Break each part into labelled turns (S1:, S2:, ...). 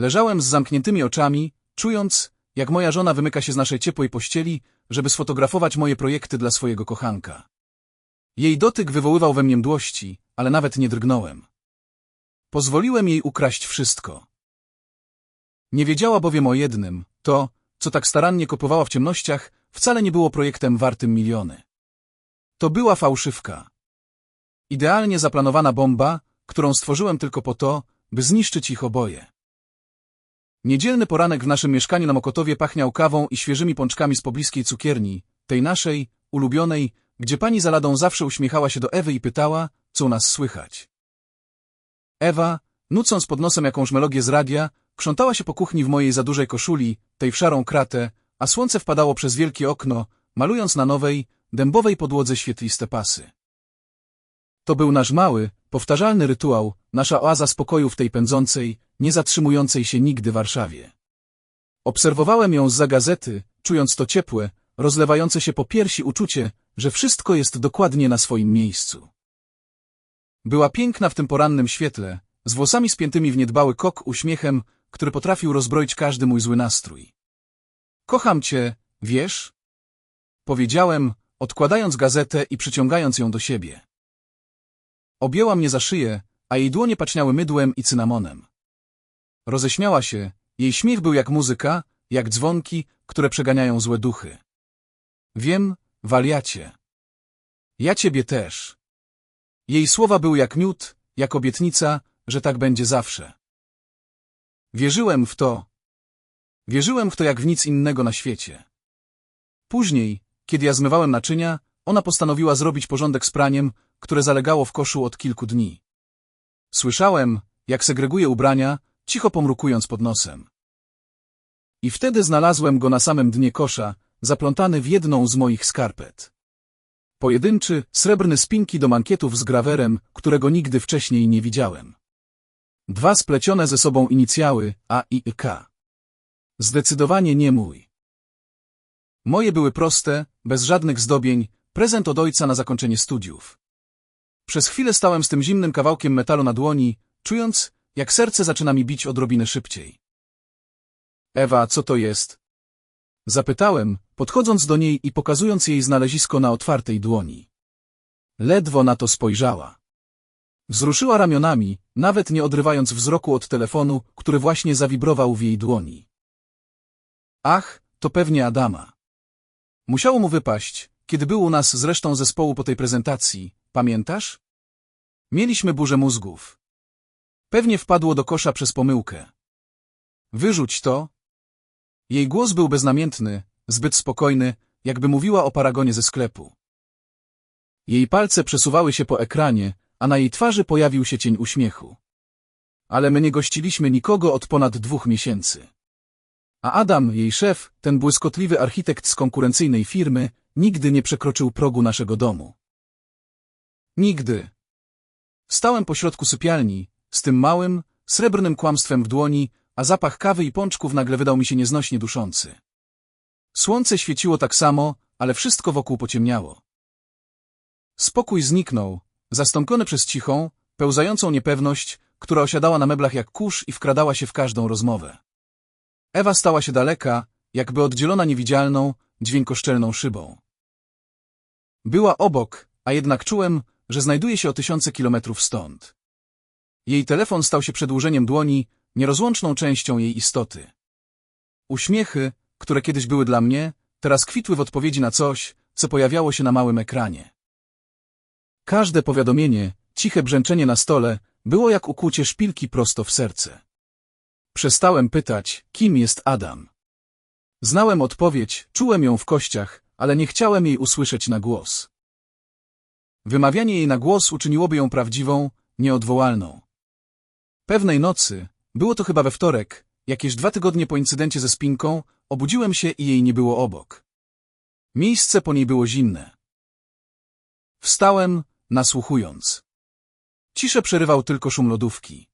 S1: Leżałem z zamkniętymi oczami, czując, jak moja żona wymyka się z naszej ciepłej pościeli, żeby sfotografować moje projekty dla swojego kochanka. Jej dotyk wywoływał we mnie mdłości, ale nawet nie drgnąłem. Pozwoliłem jej ukraść wszystko. Nie wiedziała bowiem o jednym, to, co tak starannie kopowała w ciemnościach, wcale nie było projektem wartym miliony. To była fałszywka. Idealnie zaplanowana bomba, którą stworzyłem tylko po to, by zniszczyć ich oboje. Niedzielny poranek w naszym mieszkaniu na Mokotowie pachniał kawą i świeżymi pączkami z pobliskiej cukierni, tej naszej, ulubionej, gdzie pani za ladą zawsze uśmiechała się do Ewy i pytała, co u nas słychać. Ewa, nucąc pod nosem jakąś melodię z radia, krzątała się po kuchni w mojej za dużej koszuli, tej w szarą kratę, a słońce wpadało przez wielkie okno, malując na nowej, dębowej podłodze świetliste pasy. To był nasz mały, powtarzalny rytuał, nasza oaza spokoju w tej pędzącej, nie zatrzymującej się nigdy Warszawie. Obserwowałem ją z gazety, czując to ciepłe, rozlewające się po piersi uczucie, że wszystko jest dokładnie na swoim miejscu. Była piękna w tym porannym świetle, z włosami spiętymi w niedbały kok uśmiechem, który potrafił rozbroić każdy mój zły nastrój. Kocham cię, wiesz? Powiedziałem, odkładając gazetę i przyciągając ją do siebie. Objęła mnie za szyję, a jej dłonie paczniały mydłem i cynamonem. Roześmiała się, jej śmiech był jak muzyka, jak dzwonki, które przeganiają złe duchy. Wiem, waliacie. Ja ciebie też. Jej słowa były jak miód, jak obietnica, że tak będzie zawsze. Wierzyłem w to. Wierzyłem w to jak w nic innego na świecie. Później, kiedy ja zmywałem naczynia, ona postanowiła zrobić porządek z praniem, które zalegało w koszu od kilku dni. Słyszałem, jak segreguje ubrania, cicho pomrukując pod nosem. I wtedy znalazłem go na samym dnie kosza, zaplątany w jedną z moich skarpet. Pojedynczy, srebrny spinki do mankietów z grawerem, którego nigdy wcześniej nie widziałem. Dwa splecione ze sobą inicjały A i K. Zdecydowanie nie mój. Moje były proste, bez żadnych zdobień, prezent od ojca na zakończenie studiów. Przez chwilę stałem z tym zimnym kawałkiem metalu na dłoni, czując, jak serce zaczyna mi bić odrobinę szybciej. Ewa, co to jest? Zapytałem, podchodząc do niej i pokazując jej znalezisko na otwartej dłoni. Ledwo na to spojrzała. Wzruszyła ramionami, nawet nie odrywając wzroku od telefonu, który właśnie zawibrował w jej dłoni. Ach, to pewnie Adama. Musiało mu wypaść, kiedy był u nas z resztą zespołu po tej prezentacji, pamiętasz? Mieliśmy burzę mózgów. Pewnie wpadło do kosza przez pomyłkę. Wyrzuć to. Jej głos był beznamiętny, zbyt spokojny, jakby mówiła o paragonie ze sklepu. Jej palce przesuwały się po ekranie, a na jej twarzy pojawił się cień uśmiechu. Ale my nie gościliśmy nikogo od ponad dwóch miesięcy. A Adam, jej szef, ten błyskotliwy architekt z konkurencyjnej firmy, nigdy nie przekroczył progu naszego domu. Nigdy. Stałem pośrodku sypialni, z tym małym, srebrnym kłamstwem w dłoni, a zapach kawy i pączków nagle wydał mi się nieznośnie duszący. Słońce świeciło tak samo, ale wszystko wokół pociemniało. Spokój zniknął, zastąpiony przez cichą, pełzającą niepewność, która osiadała na meblach jak kurz i wkradała się w każdą rozmowę. Ewa stała się daleka, jakby oddzielona niewidzialną, dźwiękoszczelną szybą. Była obok, a jednak czułem, że znajduje się o tysiące kilometrów stąd. Jej telefon stał się przedłużeniem dłoni, nierozłączną częścią jej istoty. Uśmiechy, które kiedyś były dla mnie, teraz kwitły w odpowiedzi na coś, co pojawiało się na małym ekranie. Każde powiadomienie, ciche brzęczenie na stole, było jak ukłucie szpilki prosto w serce. Przestałem pytać, kim jest Adam. Znałem odpowiedź, czułem ją w kościach, ale nie chciałem jej usłyszeć na głos. Wymawianie jej na głos uczyniłoby ją prawdziwą, nieodwołalną. Pewnej nocy, było to chyba we wtorek, jakieś dwa tygodnie po incydencie ze spinką, obudziłem się i jej nie było obok. Miejsce po niej było zimne. Wstałem, nasłuchując. Ciszę przerywał tylko szum lodówki.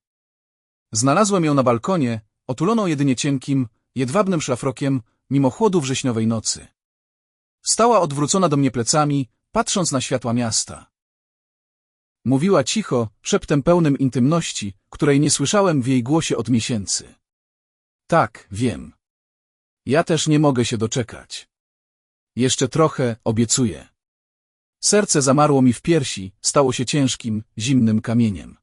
S1: Znalazłem ją na balkonie, otuloną jedynie cienkim, jedwabnym szlafrokiem, mimo chłodu wrześniowej nocy. Stała odwrócona do mnie plecami, patrząc na światła miasta. Mówiła cicho, szeptem pełnym intymności, której nie słyszałem w jej głosie od miesięcy. Tak, wiem. Ja też nie mogę się doczekać. Jeszcze trochę, obiecuję. Serce zamarło mi w piersi, stało się ciężkim, zimnym kamieniem.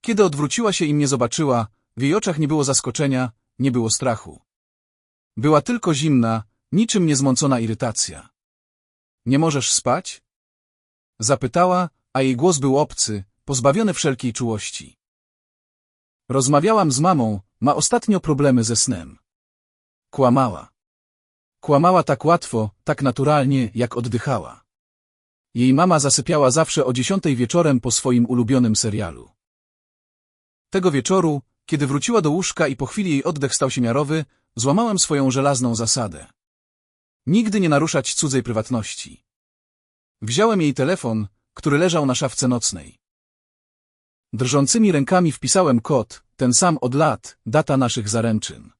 S1: Kiedy odwróciła się i mnie zobaczyła, w jej oczach nie było zaskoczenia, nie było strachu. Była tylko zimna, niczym niezmącona irytacja. Nie możesz spać? Zapytała, a jej głos był obcy, pozbawiony wszelkiej czułości. Rozmawiałam z mamą, ma ostatnio problemy ze snem. Kłamała. Kłamała tak łatwo, tak naturalnie, jak oddychała. Jej mama zasypiała zawsze o dziesiątej wieczorem po swoim ulubionym serialu. Tego wieczoru, kiedy wróciła do łóżka i po chwili jej oddech stał się miarowy, złamałem swoją żelazną zasadę. Nigdy nie naruszać cudzej prywatności. Wziąłem jej telefon, który leżał na szafce nocnej. Drżącymi rękami wpisałem kod, ten sam od lat, data naszych zaręczyn.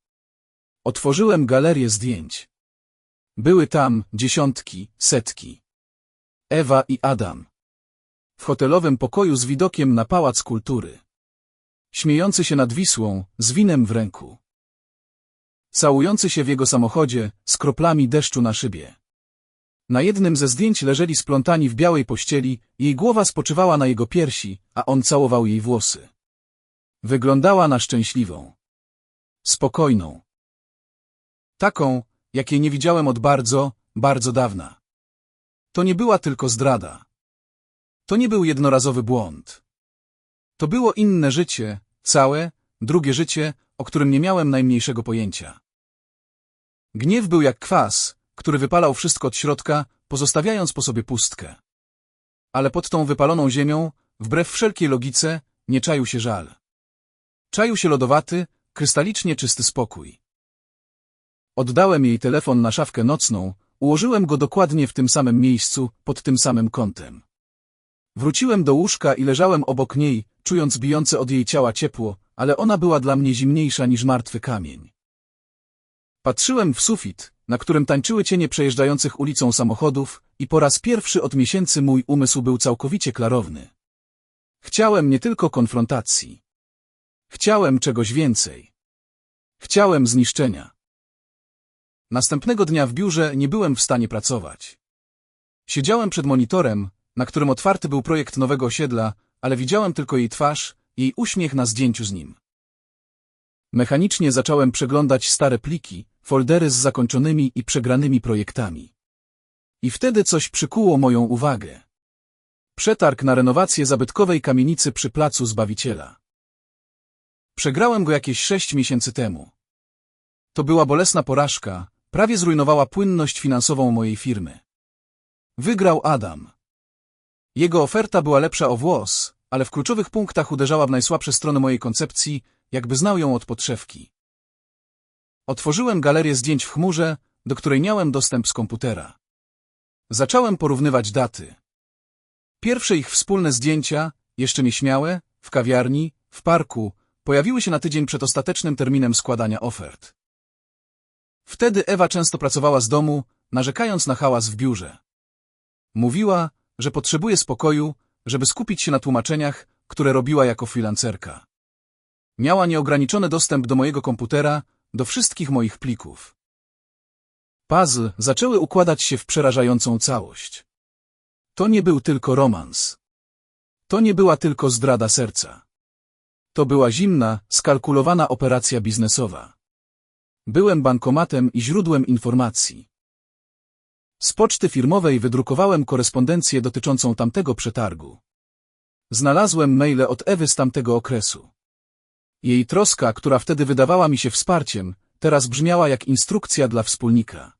S1: Otworzyłem galerię zdjęć. Były tam dziesiątki, setki. Ewa i Adam. W hotelowym pokoju z widokiem na Pałac Kultury. Śmiejący się nad Wisłą, z winem w ręku. Całujący się w jego samochodzie, z kroplami deszczu na szybie. Na jednym ze zdjęć leżeli splątani w białej pościeli, jej głowa spoczywała na jego piersi, a on całował jej włosy. Wyglądała na szczęśliwą. Spokojną. Taką, jakiej nie widziałem od bardzo, bardzo dawna. To nie była tylko zdrada. To nie był jednorazowy błąd. To było inne życie, całe, drugie życie, o którym nie miałem najmniejszego pojęcia. Gniew był jak kwas, który wypalał wszystko od środka, pozostawiając po sobie pustkę. Ale pod tą wypaloną ziemią, wbrew wszelkiej logice, nie czaił się żal. Czaił się lodowaty, krystalicznie czysty spokój. Oddałem jej telefon na szafkę nocną, ułożyłem go dokładnie w tym samym miejscu, pod tym samym kątem. Wróciłem do łóżka i leżałem obok niej, czując bijące od jej ciała ciepło, ale ona była dla mnie zimniejsza niż martwy kamień. Patrzyłem w sufit, na którym tańczyły cienie przejeżdżających ulicą samochodów i po raz pierwszy od miesięcy mój umysł był całkowicie klarowny. Chciałem nie tylko konfrontacji. Chciałem czegoś więcej. Chciałem zniszczenia. Następnego dnia w biurze nie byłem w stanie pracować. Siedziałem przed monitorem, na którym otwarty był projekt nowego osiedla, ale widziałem tylko jej twarz, jej uśmiech na zdjęciu z nim. Mechanicznie zacząłem przeglądać stare pliki, foldery z zakończonymi i przegranymi projektami. I wtedy coś przykuło moją uwagę. Przetarg na renowację zabytkowej kamienicy przy Placu Zbawiciela. Przegrałem go jakieś sześć miesięcy temu. To była bolesna porażka, prawie zrujnowała płynność finansową mojej firmy. Wygrał Adam. Jego oferta była lepsza o włos, ale w kluczowych punktach uderzała w najsłabsze strony mojej koncepcji, jakby znał ją od podszewki. Otworzyłem galerię zdjęć w chmurze, do której miałem dostęp z komputera. Zacząłem porównywać daty. Pierwsze ich wspólne zdjęcia, jeszcze nieśmiałe, w kawiarni, w parku, pojawiły się na tydzień przed ostatecznym terminem składania ofert. Wtedy Ewa często pracowała z domu, narzekając na hałas w biurze. Mówiła, że potrzebuje spokoju, żeby skupić się na tłumaczeniach, które robiła jako freelancerka. Miała nieograniczony dostęp do mojego komputera, do wszystkich moich plików. Puzzle zaczęły układać się w przerażającą całość. To nie był tylko romans. To nie była tylko zdrada serca. To była zimna, skalkulowana operacja biznesowa. Byłem bankomatem i źródłem informacji. Z poczty firmowej wydrukowałem korespondencję dotyczącą tamtego przetargu. Znalazłem maile od Ewy z tamtego okresu. Jej troska, która wtedy wydawała mi się wsparciem, teraz brzmiała jak instrukcja dla wspólnika.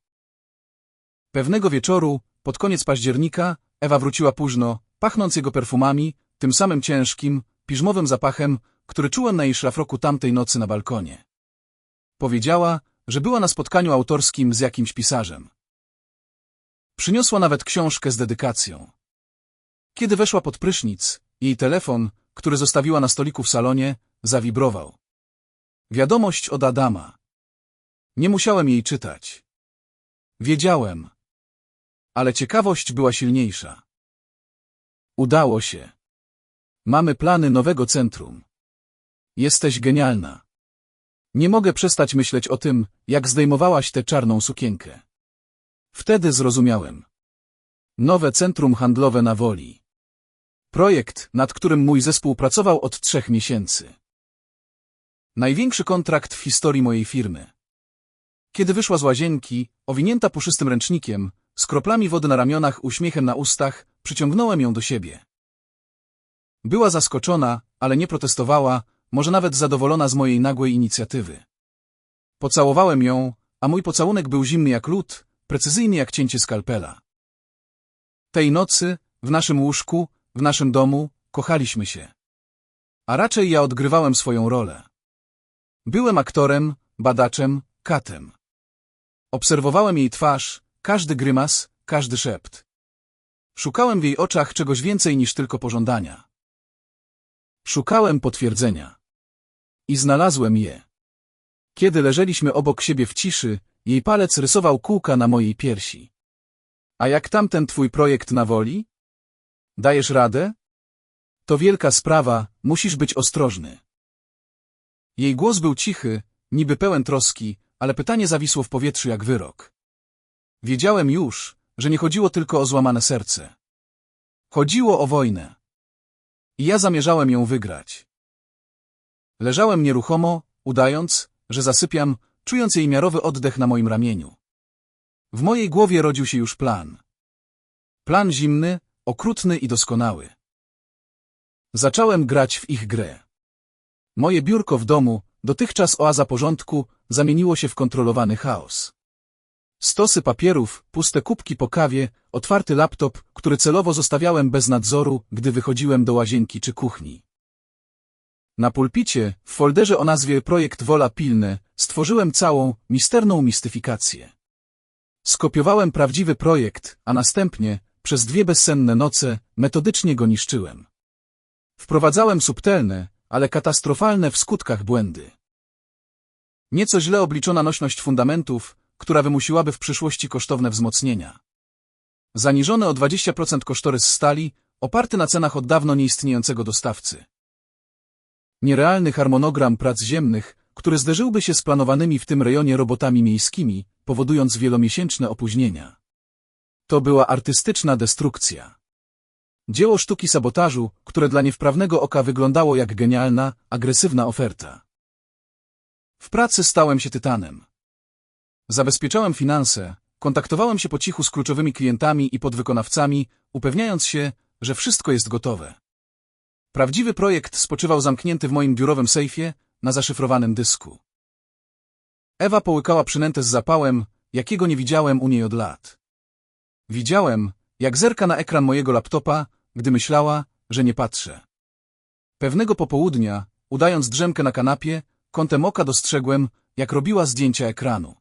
S1: Pewnego wieczoru, pod koniec października, Ewa wróciła późno, pachnąc jego perfumami, tym samym ciężkim, piżmowym zapachem, który czułem na jej szlafroku tamtej nocy na balkonie. Powiedziała, że była na spotkaniu autorskim z jakimś pisarzem. Przyniosła nawet książkę z dedykacją. Kiedy weszła pod prysznic, jej telefon, który zostawiła na stoliku w salonie, zawibrował. Wiadomość od Adama. Nie musiałem jej czytać. Wiedziałem. Ale ciekawość była silniejsza. Udało się. Mamy plany nowego centrum. Jesteś genialna. Nie mogę przestać myśleć o tym, jak zdejmowałaś tę czarną sukienkę. Wtedy zrozumiałem. Nowe centrum handlowe na Woli. Projekt, nad którym mój zespół pracował od trzech miesięcy. Największy kontrakt w historii mojej firmy. Kiedy wyszła z łazienki, owinięta puszystym ręcznikiem, z kroplami wody na ramionach, uśmiechem na ustach, przyciągnąłem ją do siebie. Była zaskoczona, ale nie protestowała, może nawet zadowolona z mojej nagłej inicjatywy. Pocałowałem ją, a mój pocałunek był zimny jak lód, precyzyjny jak cięcie skalpela. Tej nocy, w naszym łóżku, w naszym domu, kochaliśmy się. A raczej ja odgrywałem swoją rolę. Byłem aktorem, badaczem, katem. Obserwowałem jej twarz, każdy grymas, każdy szept. Szukałem w jej oczach czegoś więcej niż tylko pożądania. Szukałem potwierdzenia. I znalazłem je. Kiedy leżeliśmy obok siebie w ciszy, jej palec rysował kółka na mojej piersi. A jak tamten twój projekt na woli? Dajesz radę? To wielka sprawa, musisz być ostrożny. Jej głos był cichy, niby pełen troski, ale pytanie zawisło w powietrzu jak wyrok. Wiedziałem już, że nie chodziło tylko o złamane serce. Chodziło o wojnę. I ja zamierzałem ją wygrać. Leżałem nieruchomo, udając, że zasypiam, czując jej miarowy oddech na moim ramieniu. W mojej głowie rodził się już plan. Plan zimny, okrutny i doskonały. Zacząłem grać w ich grę. Moje biurko w domu, dotychczas oaza porządku, zamieniło się w kontrolowany chaos. Stosy papierów, puste kubki po kawie, otwarty laptop, który celowo zostawiałem bez nadzoru, gdy wychodziłem do łazienki czy kuchni. Na pulpicie, w folderze o nazwie Projekt Wola Pilne, stworzyłem całą, misterną mistyfikację. Skopiowałem prawdziwy projekt, a następnie, przez dwie bezsenne noce, metodycznie go niszczyłem. Wprowadzałem subtelne, ale katastrofalne w skutkach błędy. Nieco źle obliczona nośność fundamentów, która wymusiłaby w przyszłości kosztowne wzmocnienia. Zaniżony o 20% kosztorys stali, oparty na cenach od dawno nieistniejącego dostawcy. Nierealny harmonogram prac ziemnych, który zderzyłby się z planowanymi w tym rejonie robotami miejskimi, powodując wielomiesięczne opóźnienia. To była artystyczna destrukcja. Dzieło sztuki sabotażu, które dla niewprawnego oka wyglądało jak genialna, agresywna oferta. W pracy stałem się tytanem. Zabezpieczałem finanse, kontaktowałem się po cichu z kluczowymi klientami i podwykonawcami, upewniając się, że wszystko jest gotowe. Prawdziwy projekt spoczywał zamknięty w moim biurowym sejfie, na zaszyfrowanym dysku. Ewa połykała przynętę z zapałem, jakiego nie widziałem u niej od lat. Widziałem, jak zerka na ekran mojego laptopa, gdy myślała, że nie patrzę. Pewnego popołudnia, udając drzemkę na kanapie, kątem oka dostrzegłem, jak robiła zdjęcia ekranu.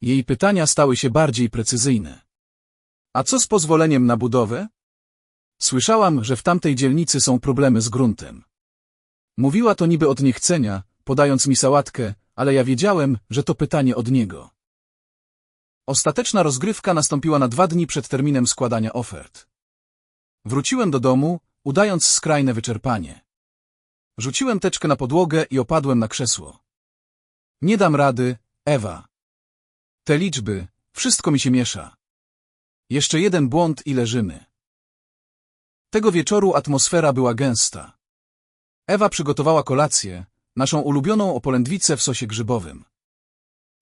S1: Jej pytania stały się bardziej precyzyjne. A co z pozwoleniem na budowę? Słyszałam, że w tamtej dzielnicy są problemy z gruntem. Mówiła to niby od niechcenia, podając mi sałatkę, ale ja wiedziałem, że to pytanie od niego. Ostateczna rozgrywka nastąpiła na dwa dni przed terminem składania ofert. Wróciłem do domu, udając skrajne wyczerpanie. Rzuciłem teczkę na podłogę i opadłem na krzesło. Nie dam rady, Ewa. Te liczby, wszystko mi się miesza. Jeszcze jeden błąd i leżymy. Tego wieczoru atmosfera była gęsta. Ewa przygotowała kolację, naszą ulubioną opolędwicę w sosie grzybowym.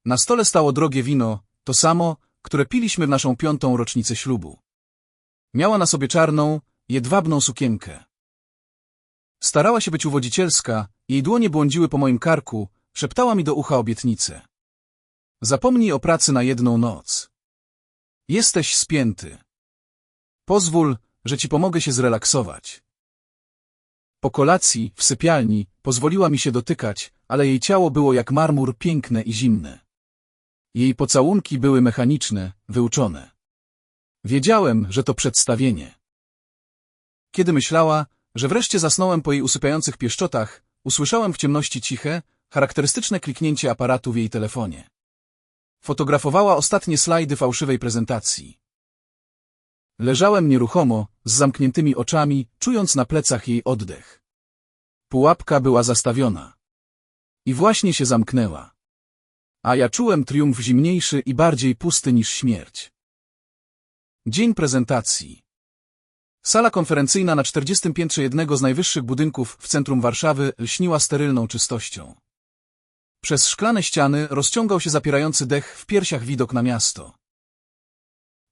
S1: Na stole stało drogie wino, to samo, które piliśmy w naszą piątą rocznicę ślubu. Miała na sobie czarną, jedwabną sukienkę. Starała się być uwodzicielska, jej dłonie błądziły po moim karku, szeptała mi do ucha obietnicę. Zapomnij o pracy na jedną noc. Jesteś spięty. Pozwól, że ci pomogę się zrelaksować. Po kolacji, w sypialni, pozwoliła mi się dotykać, ale jej ciało było jak marmur piękne i zimne. Jej pocałunki były mechaniczne, wyuczone. Wiedziałem, że to przedstawienie. Kiedy myślała, że wreszcie zasnąłem po jej usypiających pieszczotach, usłyszałem w ciemności ciche, charakterystyczne kliknięcie aparatu w jej telefonie. Fotografowała ostatnie slajdy fałszywej prezentacji. Leżałem nieruchomo, z zamkniętymi oczami, czując na plecach jej oddech. Pułapka była zastawiona. I właśnie się zamknęła. A ja czułem triumf zimniejszy i bardziej pusty niż śmierć. Dzień prezentacji. Sala konferencyjna na 40. piętrze jednego z najwyższych budynków w centrum Warszawy lśniła sterylną czystością. Przez szklane ściany rozciągał się zapierający dech w piersiach widok na miasto.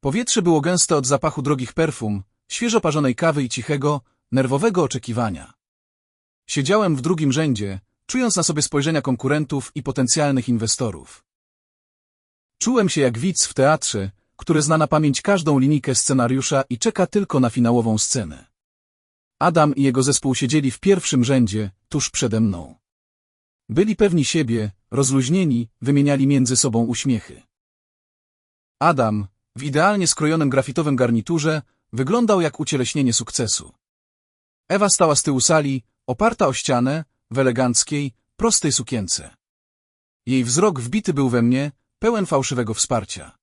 S1: Powietrze było gęste od zapachu drogich perfum, świeżo parzonej kawy i cichego, nerwowego oczekiwania. Siedziałem w drugim rzędzie, czując na sobie spojrzenia konkurentów i potencjalnych inwestorów. Czułem się jak widz w teatrze, który zna na pamięć każdą linijkę scenariusza i czeka tylko na finałową scenę. Adam i jego zespół siedzieli w pierwszym rzędzie, tuż przede mną. Byli pewni siebie, rozluźnieni, wymieniali między sobą uśmiechy. Adam, w idealnie skrojonym grafitowym garniturze, wyglądał jak ucieleśnienie sukcesu. Ewa stała z tyłu sali, oparta o ścianę, w eleganckiej, prostej sukience. Jej wzrok wbity był we mnie, pełen fałszywego wsparcia.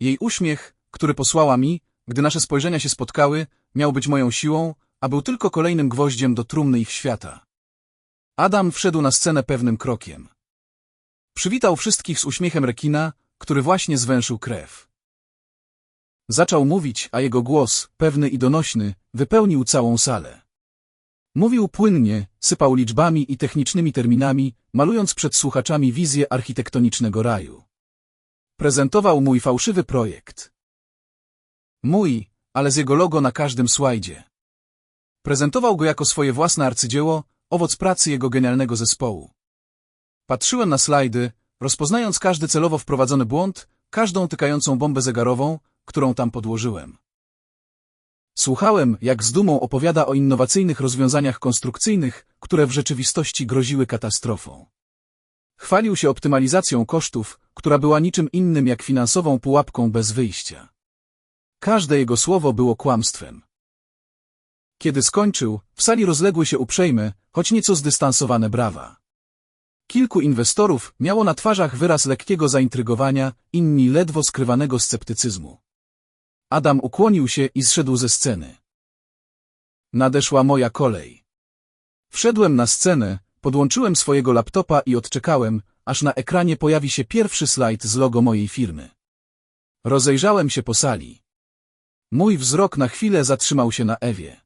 S1: Jej uśmiech, który posłała mi, gdy nasze spojrzenia się spotkały, miał być moją siłą, a był tylko kolejnym gwoździem do trumny ich świata. Adam wszedł na scenę pewnym krokiem. Przywitał wszystkich z uśmiechem rekina, który właśnie zwęszył krew. Zaczął mówić, a jego głos, pewny i donośny, wypełnił całą salę. Mówił płynnie, sypał liczbami i technicznymi terminami, malując przed słuchaczami wizję architektonicznego raju. Prezentował mój fałszywy projekt. Mój, ale z jego logo na każdym slajdzie. Prezentował go jako swoje własne arcydzieło, owoc pracy jego genialnego zespołu. Patrzyłem na slajdy, rozpoznając każdy celowo wprowadzony błąd, każdą tykającą bombę zegarową, którą tam podłożyłem. Słuchałem, jak z dumą opowiada o innowacyjnych rozwiązaniach konstrukcyjnych, które w rzeczywistości groziły katastrofą. Chwalił się optymalizacją kosztów, która była niczym innym jak finansową pułapką bez wyjścia. Każde jego słowo było kłamstwem. Kiedy skończył, w sali rozległy się uprzejme, choć nieco zdystansowane brawa. Kilku inwestorów miało na twarzach wyraz lekkiego zaintrygowania, inni ledwo skrywanego sceptycyzmu. Adam ukłonił się i zszedł ze sceny. Nadeszła moja kolej. Wszedłem na scenę, podłączyłem swojego laptopa i odczekałem, aż na ekranie pojawi się pierwszy slajd z logo mojej firmy. Rozejrzałem się po sali. Mój wzrok na chwilę zatrzymał się na Ewie.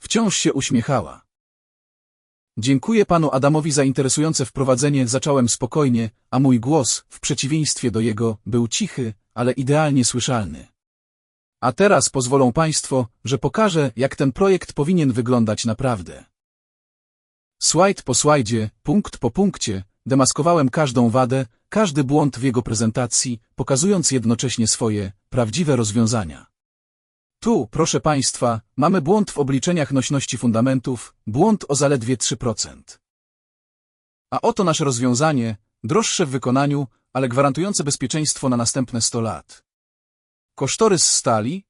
S1: Wciąż się uśmiechała. Dziękuję panu Adamowi za interesujące wprowadzenie, zacząłem spokojnie, a mój głos, w przeciwieństwie do jego, był cichy, ale idealnie słyszalny. A teraz pozwolą państwo, że pokażę, jak ten projekt powinien wyglądać naprawdę. Slajd po slajdzie, punkt po punkcie, demaskowałem każdą wadę, każdy błąd w jego prezentacji, pokazując jednocześnie swoje, prawdziwe rozwiązania. Tu, proszę Państwa, mamy błąd w obliczeniach nośności fundamentów, błąd o zaledwie 3%. A oto nasze rozwiązanie, droższe w wykonaniu, ale gwarantujące bezpieczeństwo na następne 100 lat. Kosztorys stali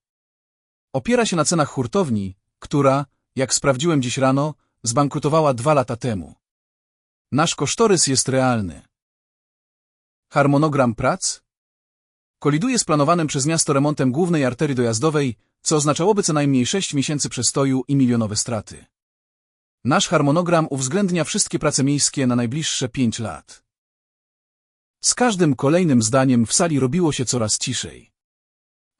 S1: opiera się na cenach hurtowni, która, jak sprawdziłem dziś rano, zbankrutowała dwa lata temu. Nasz kosztorys jest realny. Harmonogram prac? Koliduje z planowanym przez miasto remontem głównej arterii dojazdowej, co oznaczałoby co najmniej sześć miesięcy przestoju i milionowe straty. Nasz harmonogram uwzględnia wszystkie prace miejskie na najbliższe pięć lat. Z każdym kolejnym zdaniem w sali robiło się coraz ciszej.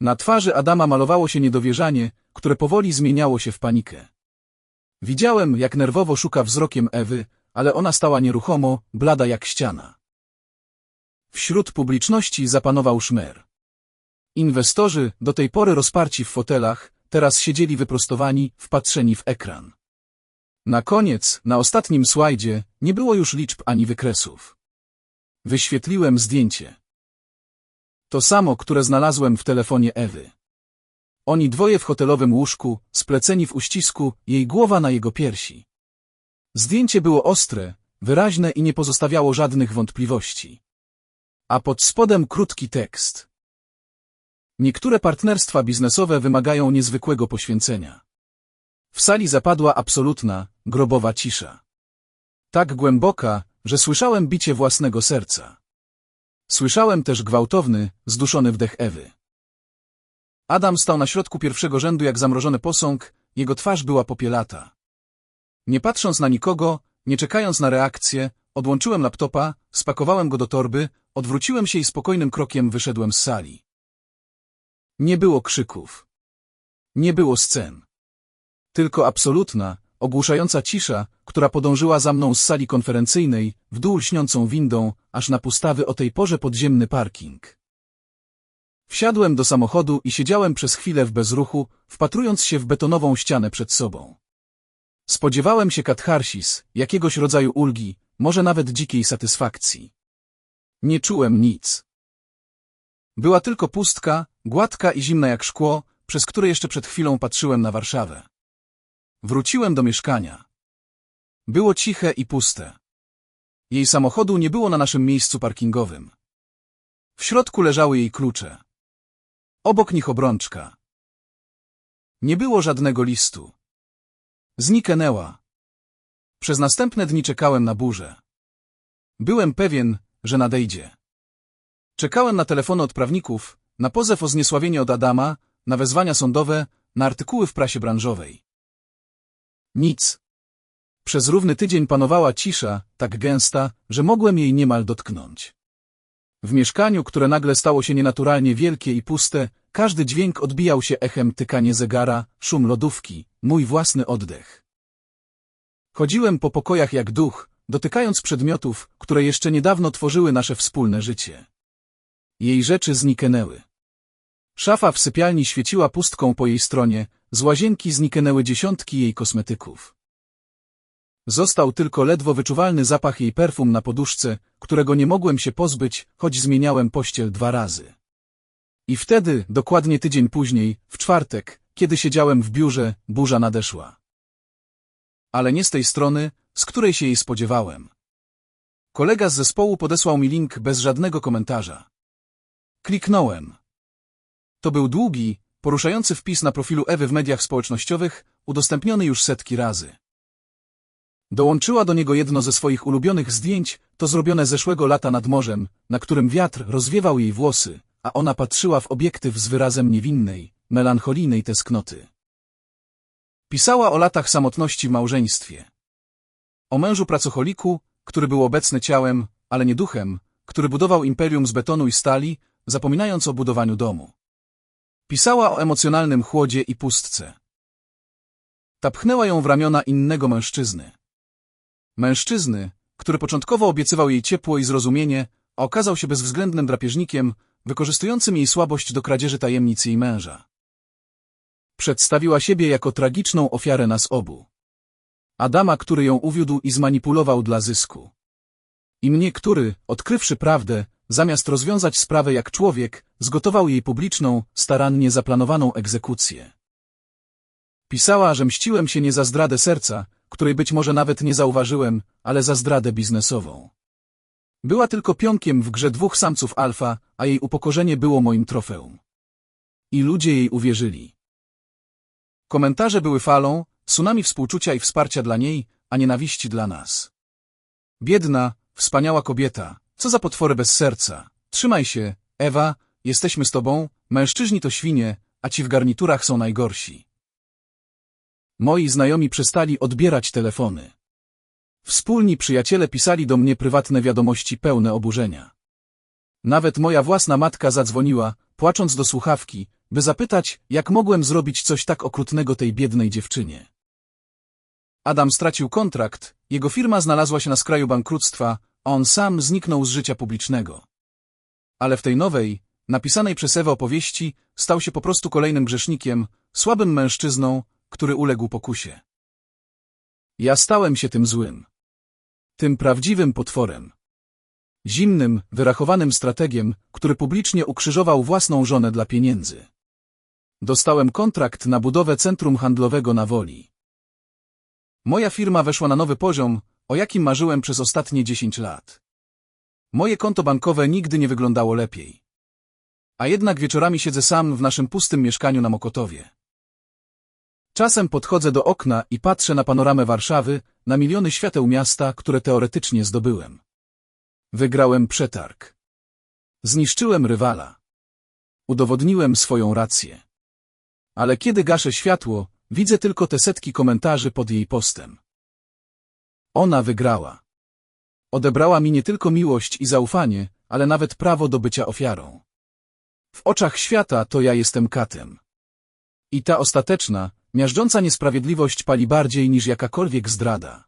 S1: Na twarzy Adama malowało się niedowierzanie, które powoli zmieniało się w panikę. Widziałem, jak nerwowo szuka wzrokiem Ewy, ale ona stała nieruchomo, blada jak ściana. Wśród publiczności zapanował szmer. Inwestorzy, do tej pory rozparci w fotelach, teraz siedzieli wyprostowani, wpatrzeni w ekran. Na koniec, na ostatnim slajdzie, nie było już liczb ani wykresów. Wyświetliłem zdjęcie. To samo, które znalazłem w telefonie Ewy. Oni dwoje w hotelowym łóżku, spleceni w uścisku, jej głowa na jego piersi. Zdjęcie było ostre, wyraźne i nie pozostawiało żadnych wątpliwości. A pod spodem krótki tekst. Niektóre partnerstwa biznesowe wymagają niezwykłego poświęcenia. W sali zapadła absolutna, grobowa cisza. Tak głęboka, że słyszałem bicie własnego serca. Słyszałem też gwałtowny, zduszony wdech Ewy. Adam stał na środku pierwszego rzędu jak zamrożony posąg, jego twarz była popielata. Nie patrząc na nikogo, nie czekając na reakcję, odłączyłem laptopa, spakowałem go do torby, odwróciłem się i spokojnym krokiem wyszedłem z sali. Nie było krzyków. Nie było scen. Tylko absolutna, ogłuszająca cisza, która podążyła za mną z sali konferencyjnej, w dół lśniącą windą, aż na pustawy o tej porze podziemny parking. Wsiadłem do samochodu i siedziałem przez chwilę w bezruchu, wpatrując się w betonową ścianę przed sobą. Spodziewałem się katharsis, jakiegoś rodzaju ulgi, może nawet dzikiej satysfakcji. Nie czułem nic. Była tylko pustka, gładka i zimna jak szkło, przez które jeszcze przed chwilą patrzyłem na Warszawę. Wróciłem do mieszkania. Było ciche i puste. Jej samochodu nie było na naszym miejscu parkingowym. W środku leżały jej klucze. Obok nich obrączka. Nie było żadnego listu. Zniknęła. Przez następne dni czekałem na burzę. Byłem pewien, że nadejdzie. Czekałem na telefony od prawników, na pozew o zniesławienie od Adama, na wezwania sądowe, na artykuły w prasie branżowej. Nic. Przez równy tydzień panowała cisza, tak gęsta, że mogłem jej niemal dotknąć. W mieszkaniu, które nagle stało się nienaturalnie wielkie i puste, każdy dźwięk odbijał się echem tykanie zegara, szum lodówki, mój własny oddech. Chodziłem po pokojach jak duch, dotykając przedmiotów, które jeszcze niedawno tworzyły nasze wspólne życie. Jej rzeczy zniknęły. Szafa w sypialni świeciła pustką po jej stronie, z łazienki zniknęły dziesiątki jej kosmetyków. Został tylko ledwo wyczuwalny zapach jej perfum na poduszce, którego nie mogłem się pozbyć, choć zmieniałem pościel dwa razy. I wtedy, dokładnie tydzień później, w czwartek, kiedy siedziałem w biurze, burza nadeszła. Ale nie z tej strony, z której się jej spodziewałem. Kolega z zespołu podesłał mi link bez żadnego komentarza. Kliknąłem. To był długi, poruszający wpis na profilu Ewy w mediach społecznościowych, udostępniony już setki razy. Dołączyła do niego jedno ze swoich ulubionych zdjęć, to zrobione zeszłego lata nad morzem, na którym wiatr rozwiewał jej włosy, a ona patrzyła w obiektyw z wyrazem niewinnej, melancholijnej tęsknoty. Pisała o latach samotności w małżeństwie. O mężu pracocholiku, który był obecny ciałem, ale nie duchem, który budował imperium z betonu i stali, zapominając o budowaniu domu. Pisała o emocjonalnym chłodzie i pustce. Tapchnęła ją w ramiona innego mężczyzny. Mężczyzny, który początkowo obiecywał jej ciepło i zrozumienie, a okazał się bezwzględnym drapieżnikiem, wykorzystującym jej słabość do kradzieży tajemnic jej męża. Przedstawiła siebie jako tragiczną ofiarę nas obu. Adama, który ją uwiódł i zmanipulował dla zysku. I mnie, który, odkrywszy prawdę, zamiast rozwiązać sprawę jak człowiek, zgotował jej publiczną, starannie zaplanowaną egzekucję. Pisała, że mściłem się nie za zdradę serca, której być może nawet nie zauważyłem, ale za zdradę biznesową. Była tylko pionkiem w grze dwóch samców alfa, a jej upokorzenie było moim trofeum. I ludzie jej uwierzyli. Komentarze były falą, tsunami współczucia i wsparcia dla niej, a nienawiści dla nas. Biedna, wspaniała kobieta, co za potwory bez serca. Trzymaj się, Ewa, jesteśmy z tobą, mężczyźni to świnie, a ci w garniturach są najgorsi. Moi znajomi przestali odbierać telefony. Wspólni przyjaciele pisali do mnie prywatne wiadomości pełne oburzenia. Nawet moja własna matka zadzwoniła, płacząc do słuchawki, by zapytać, jak mogłem zrobić coś tak okrutnego tej biednej dziewczynie. Adam stracił kontrakt, jego firma znalazła się na skraju bankructwa, a on sam zniknął z życia publicznego. Ale w tej nowej, napisanej przez Ewę opowieści, stał się po prostu kolejnym grzesznikiem, słabym mężczyzną, który uległ pokusie. Ja stałem się tym złym. Tym prawdziwym potworem. Zimnym, wyrachowanym strategiem, który publicznie ukrzyżował własną żonę dla pieniędzy. Dostałem kontrakt na budowę centrum handlowego na Woli. Moja firma weszła na nowy poziom, o jakim marzyłem przez ostatnie 10 lat. Moje konto bankowe nigdy nie wyglądało lepiej. A jednak wieczorami siedzę sam w naszym pustym mieszkaniu na Mokotowie. Czasem podchodzę do okna i patrzę na panoramę Warszawy, na miliony świateł miasta, które teoretycznie zdobyłem. Wygrałem przetarg. Zniszczyłem rywala. Udowodniłem swoją rację. Ale kiedy gaszę światło, widzę tylko te setki komentarzy pod jej postem. Ona wygrała. Odebrała mi nie tylko miłość i zaufanie, ale nawet prawo do bycia ofiarą. W oczach świata to ja jestem katem. I ta ostateczna, miażdżąca niesprawiedliwość pali bardziej niż jakakolwiek zdrada.